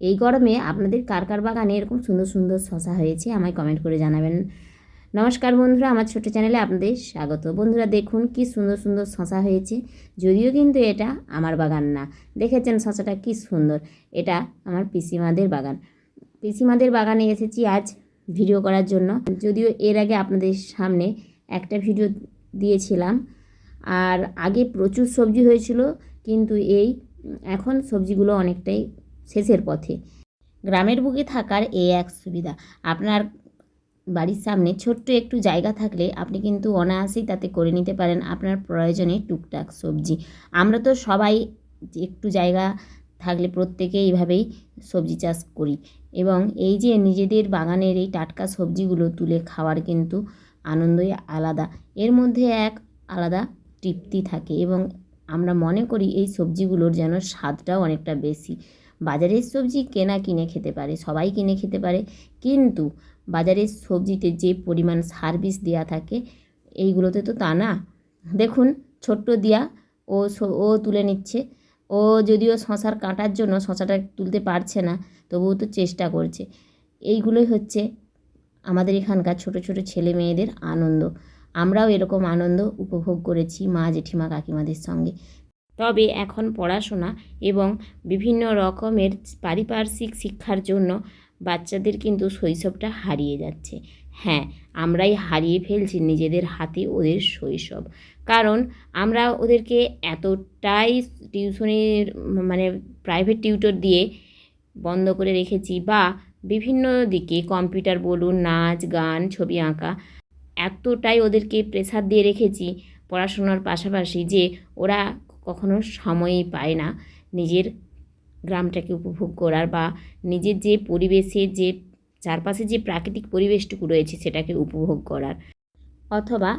এই গরমে আপনাদের কার কার বাগানে এরকম সুন্দর সুন্দর শশা হয়েছে আমায় কমেন্ট করে জানাবেন। নমস্কার বন্ধুরা, আমার ছোট চ্যানেলে আপনাদের স্বাগত। বন্ধুরা, দেখুন কি সুন্দর সুন্দর শশা হয়েছে। যদিও কিন্তু এটা আমার বাগান না। দেখেছেন শশাটা কি সুন্দর? এটা আমার পিসিমাদের বাগান। পিসিমাদের বাগানে এসেছি আজ ভিডিও করার জন্য। যদিও এর আগে আপনাদের সামনে একটা ভিডিও দিয়েছিলাম, আর আগে প্রচুর সবজি হয়েছিল, কিন্তু এই এখন সবজিগুলো অনেকটাই শেষের পথে। গ্রামের বুকে থাকার এ এক সুবিধা। আপনার বাড়ির সামনে ছোট্ট একটু জায়গা থাকলে আপনি কিন্তু অনায়াসেই তাতে করে নিতে পারেন আপনার প্রয়োজনে টুকটাক সবজি। আমরা তো সবাই একটু জায়গা থাকলে প্রত্যেকে এইভাবেই সবজি চাষ করি এবং এই যে নিজেদের বাগানের এই টাটকা সবজিগুলো তুলে খাওয়ার কিন্তু আনন্দই আলাদা। এর মধ্যে এক আলাদা তৃপ্তি থাকে এবং আমরা মনে করি এই সবজিগুলোর যেন স্বাদটাও অনেকটা বেশি। বাজারের সবজি কেনা, কিনে খেতে পারে, সবাই কিনে খেতে পারে। কিন্তু বাজারের সবজিতে যে পরিমাণ সার্ভিস দেওয়া থাকে, এইগুলোতে তো তা না। দেখুন, ছোট্ট দিয়া ও ও তুলে নিচ্ছে। ও যদিও শশার কাটার জন্য শশাটা তুলতে পারছে না, তবুও তো চেষ্টা করছে। এইগুলোই হচ্ছে আমাদের এখানকার ছোট ছোট ছেলে মেয়েদের আনন্দ। আমরাও এরকম আনন্দ উপভোগ করেছি মা, জেঠিমা, কাকিমাদের সঙ্গে। তবে এখন পড়াশোনা এবং বিভিন্ন রকমের পারিপার্শ্বিক শিক্ষার জন্য বাচ্চাদের কিন্তু শৈশবটা হারিয়ে যাচ্ছে। হ্যাঁ আমরাই হারিয়ে ফেলছি নিজেদের হাতে ওদের শৈশব। কারণ আমরা ওদেরকে এতটাই টিউশনের মানে প্রাইভেট টিউটর দিয়ে বন্ধ করে রেখেছি বা বিভিন্ন দিকে কম্পিউটার বলুন, নাচ, গান, ছবি আঁকা, এতটাই ওদেরকে প্রেসার দিয়ে রেখেছি পড়াশোনার পাশাপাশি যে ওরা কখনো সময়ই পায় না নিজের গ্রামটাকে উপভোগ করার বা নিজের যে পরিবেশে যে চারপাশে যে প্রাকৃতিক পরিবেশটুকু রয়েছে সেটাকে উপভোগ করার অথবা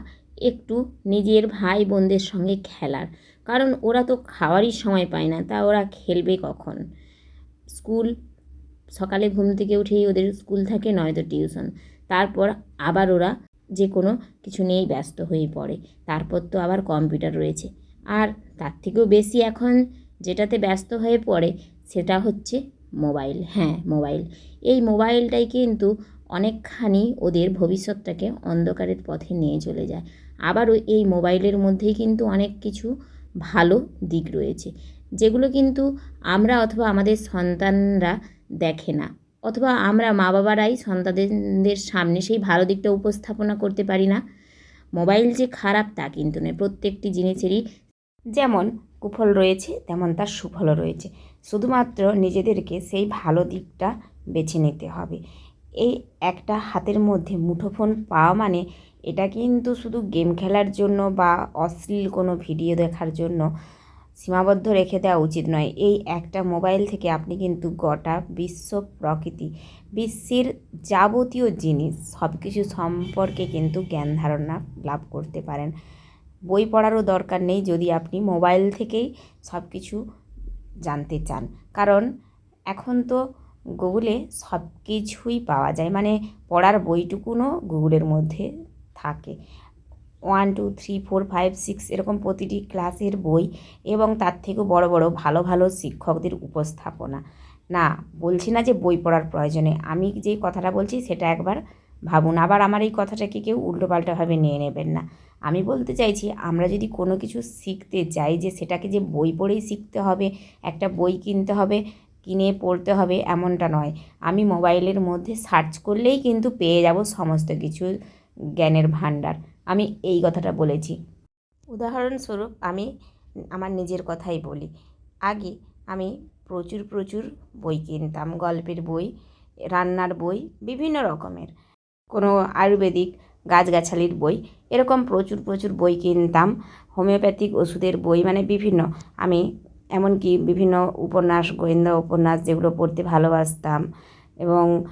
একটু নিজের ভাই বোনদের সঙ্গে খেলার। কারণ ওরা তো খাওয়ারই সময় পায় না, তা ওরা খেলবে কখন? স্কুল সকালে ঘুম থেকে উঠেই ওদের স্কুল থাকে, নয়তো টিউশন। তারপর আবার ওরা যে কোনো কিছু নিয়েই ব্যস্ত হয়ে পড়ে। তারপর তো আবার কম্পিউটার রয়েছে। আর তার থেকেও বেশি এখন যেটাতে ব্যস্ত হয়ে পড়ে সেটা হচ্ছে মোবাইল। হ্যাঁ মোবাইল। এই মোবাইলটাই কিন্তু অনেকখানি ওদের ভবিষ্যৎটাকে অন্ধকারের পথে নিয়ে চলে যায়। আবারও এই মোবাইলের মধ্যেই কিন্তু অনেক কিছু ভালো দিক রয়েছে। যেগুলো কিন্তু আমরা অথবা আমাদের সন্তানরা দেখে না। অথবা আমরা মা বাবারাই সন্তানদের সামনে সেই ভালো দিকটা উপস্থাপনা করতে পারি না। মোবাইল যে খারাপ তা কিন্তু নয়। প্রত্যেকটি জিনিসেরই যেমন কুফল রয়েছে, তেমন তার সুফলও রয়েছে। শুধুমাত্র নিজেদেরকে সেই ভালো দিকটা বেছে নিতে হবে। এই একটা হাতের মধ্যে মুঠোফোন পাওয়া মানে এটা কিন্তু শুধু গেম খেলার জন্য বা অশ্লীল কোনো ভিডিও দেখার জন্য সীমাবদ্ধ রেখে দেওয়া উচিত নয়। এই একটা মোবাইল থেকে আপনি কিন্তু গোটা বিশ্ব প্রকৃতি, বিশ্বের যাবতীয় জিনিস সব কিছু সম্পর্কে কিন্তু জ্ঞান ধারণা লাভ করতে পারেন। বই পড়ারও দরকার নেই যদি আপনি মোবাইল থেকেই সব কিছু জানতে চান। কারণ এখন তো গুগলে সব কিছুই পাওয়া যায়। মানে পড়ার বইটুকুনও গুগলের মধ্যে থাকে। One, two, three, four, five, six এরকম প্রতিটি ক্লাসের বই এবং তার থেকেও বড় বড়, ভালো ভালো শিক্ষকদের উপস্থাপনা। না, বলছি না যে বই পড়ার প্রয়োজনে। আমি যে কথাটা বলছি সেটা একবার ভাবুন, আবার আমার এই কথাটাকে কেউ উল্টোপাল্টাভাবে নিয়ে নেবেন না। আমি বলতে চাইছি, আমরা যদি কোনো কিছু শিখতে চাই যে সেটাকে যে বই পড়েই শিখতে হবে, একটা বই কিনতে হবে, কিনে পড়তে হবে, এমনটা নয়। আমি মোবাইলের মধ্যে সার্চ করলেই কিন্তু পেয়ে যাব সমস্ত কিছু জ্ঞানের ভাণ্ডার। আমি এই কথাটা বলেছি। উদাহরণস্বরূপ, আমি আমার নিজের কথাই বলি। আগে আমি প্রচুর প্রচুর বই কিনতাম, গল্পের বই, রান্নার বই, বিভিন্ন রকমের। কোনো আয়ুর্বেদিক গাছগাছালির বই। এরকম প্রচুর প্রচুর বই কিনতাম। হোমিওপ্যাথিক ওষুধের বই মানে বিভিন্ন। আমি এমনকি বিভিন্ন উপন্যাস, গোয়েন্দা উপন্যাস যেগুলো পড়তে ভালোবাসতাম এবং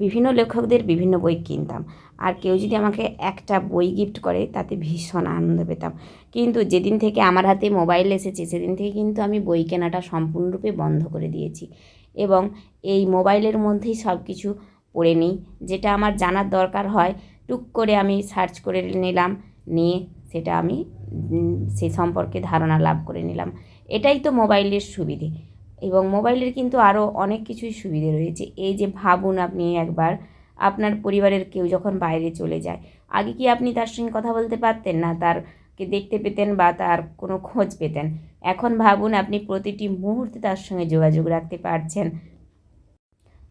বিভিন্ন লেখকদের বিভিন্ন বই কিনতাম। আর কেউ যদি আমাকে একটা বই গিফট করে, তাতে ভীষণ আনন্দ পেতাম। কিন্তু যেদিন থেকে আমার হাতে মোবাইল এসেছে, সেদিন থেকে কিন্তু আমি বই কেনাটা সম্পূর্ণরূপে বন্ধ করে দিয়েছি। এবং এই মোবাইলের মধ্যেই সব কিছু পড়ে নিই। যেটা আমার জানার দরকার হয়, টুক করে আমি সার্চ করে নিলাম, নিয়ে সেটা আমি সে সম্পর্কে ধারণা লাভ করে নিলাম। এটাই তো মোবাইলের সুবিধে। এবং মোবাইলের কিন্তু আরও অনেক কিছুই সুবিধে রয়েছে। এই যে ভাবুন আপনি একবার, আপনার পরিবারের কেউ যখন বাইরে চলে যায়, আগে কি আপনি তার সঙ্গে কথা বলতে পারতেন না? তারকে দেখতে পেতেন বা তার কোনো খোঁজ পেতেন? এখন ভাবুন আপনি প্রতিটি মুহূর্তে তার সঙ্গে যোগাযোগ রাখতে পারছেন।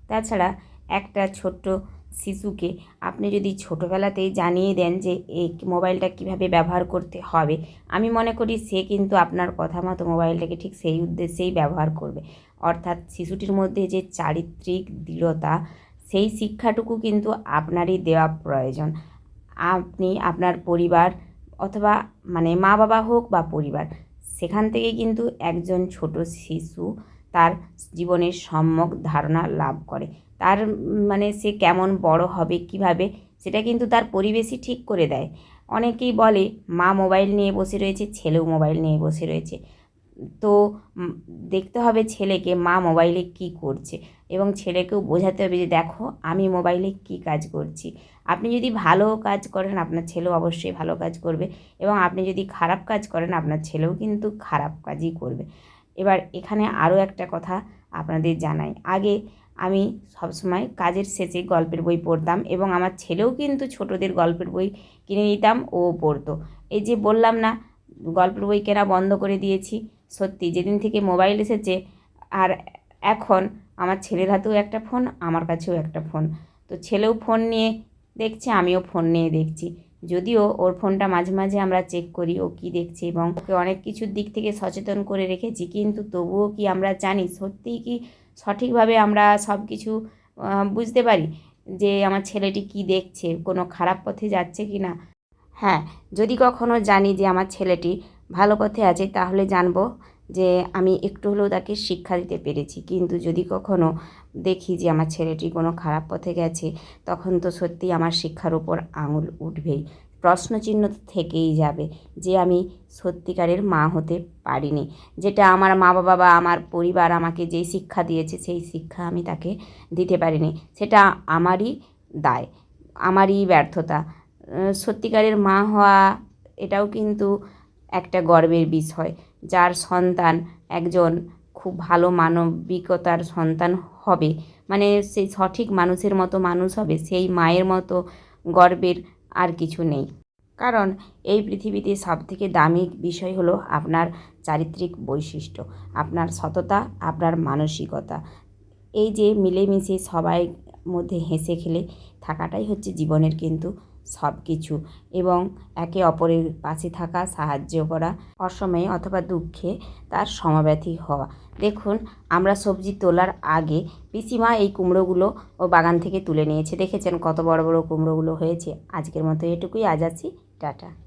তাছাড়া একটা ছোট্ট শিশুকে আপনি যদি ছোটোবেলাতেই জানিয়ে দেন যে এই মোবাইলটা কীভাবে ব্যবহার করতে হবে, আমি মনে করি সে কিন্তু আপনার কথা মতো মোবাইলটাকে ঠিক সেই উদ্দেশ্যেই ব্যবহার করবে। অর্থাৎ শিশুটির মধ্যে যে চারিত্রিক দৃঢ়তা, সেই শিক্ষাটুকু কিন্তু আপনারই দেওয়া প্রয়োজন। আপনি আপনার পরিবার অথবা মানে মা বাবা হোক বা পরিবার, সেখান থেকে কিন্তু একজন ছোট শিশু তার জীবনের সম্যক ধারণা লাভ করে। তার মানে সে কেমন বড় হবে, কীভাবে, সেটা কিন্তু তার পরিবেশই ঠিক করে দেয়। অনেকেই বলে, মা মোবাইল নিয়ে বসে রয়েছে, ছেলেও মোবাইল নিয়ে বসে রয়েছে। তো দেখতে হবে ছেলেকে, মা মোবাইলে কি করছে? এবং ছেলেকেও বোঝাতে হবে যে, দেখো, আমি মোবাইলে কি কাজ করছি? আপনি যদি ভালো কাজ করেন, আপনার ছেলেও অবশ্যই ভালো কাজ করবে। এবং আপনি যদি খারাপ কাজ করেন, আপনার ছেলেও কিন্তু খারাপ কাজই করবে। এবার এখানে আরও একটা কথা আপনাদের জানাই। আগে আমি সবসময় কাজের শেষে গল্পের বই পড়তাম এবং আমার ছেলেও কিন্তু ছোটদের গল্পের বই কিনে নিতাম, ও পড়তো। এই যে বললাম না, গল্পের বই কেনা বন্ধ করে দিয়েছি, সত্যি যেদিন থেকে মোবাইল এসেছে, আর এখন আমার ছেলের হাতেও একটা ফোন, আমার কাছেও একটা ফোন। তো ছেলেও ফোন নিয়ে দেখছে, আমিও ফোন নিয়ে দেখছি। যদিও ওর ফোনটা মাঝে মাঝে আমরা চেক করি, ও কী দেখছে এবং ওকে অনেক কিছুর দিক থেকে সচেতন করে রেখেছি, কিন্তু তবুও কি আমরা জানি, সত্যিই কি সঠিকভাবে আমরা সব কিছু বুঝতে পারি যে আমার ছেলেটি কি দেখছে, কোনো খারাপ পথে যাচ্ছে কি না। হ্যাঁ যদি কখনো জানি যে আমার ছেলেটি ভালো পথে আছে, তাহলে জানব যে আমি একটু হলেও তাকে শিক্ষা দিতে পেরেছি। কিন্তু যদি কখনো দেখি যে আমার ছেলেটি কোনো খারাপ পথে গেছে, তখন তো সত্যি আমার শিক্ষার উপর আঙুল উঠবেই। প্রশ্নচিহ্ন থেকেই যাবে যে আমি সত্যিকারের মা হতে পারিনি। যেটা আমার মা বাবা বা আমার পরিবার আমাকে যেই শিক্ষা দিয়েছে, সেই শিক্ষা আমি তাকে দিতে পারিনি। সেটা আমারই দায়, আমারই ব্যর্থতা। সত্যিকারের মা হওয়া এটাও কিন্তু একটা গর্বের বিষয়। যার সন্তান একজন খুব ভালো মানবিকতার সন্তান হবে মানে সেই সঠিক মানুষের মতো মানুষ হবে, সেই মায়ের মতো গর্বের আর কিছু নেই। কারণ এই পৃথিবীতে সবথেকে দামি বিষয় হলো আপনার চারিত্রিক বৈশিষ্ট্য, আপনার সততা, আপনার মানসিকতা। এই যে মিলেমিশে সবাই মধ্যে হেসে খেলে থাকাটাই হচ্ছে জীবনের কিন্তু সব কিছু এবং একে অপরের পাশে থাকা, সাহায্য করা, অসময়ে অথবা দুঃখে তার সমব্যথী হওয়া। দেখুন, আমরা সবজি তোলার আগে পিসিমা এই কুমড়োগুলো ও বাগান থেকে তুলে নিয়েছে। দেখেছেন কত বড় বড় কুমড়োগুলো হয়েছে? আজকের মতো এটুকুই। আজ আছি টাটা।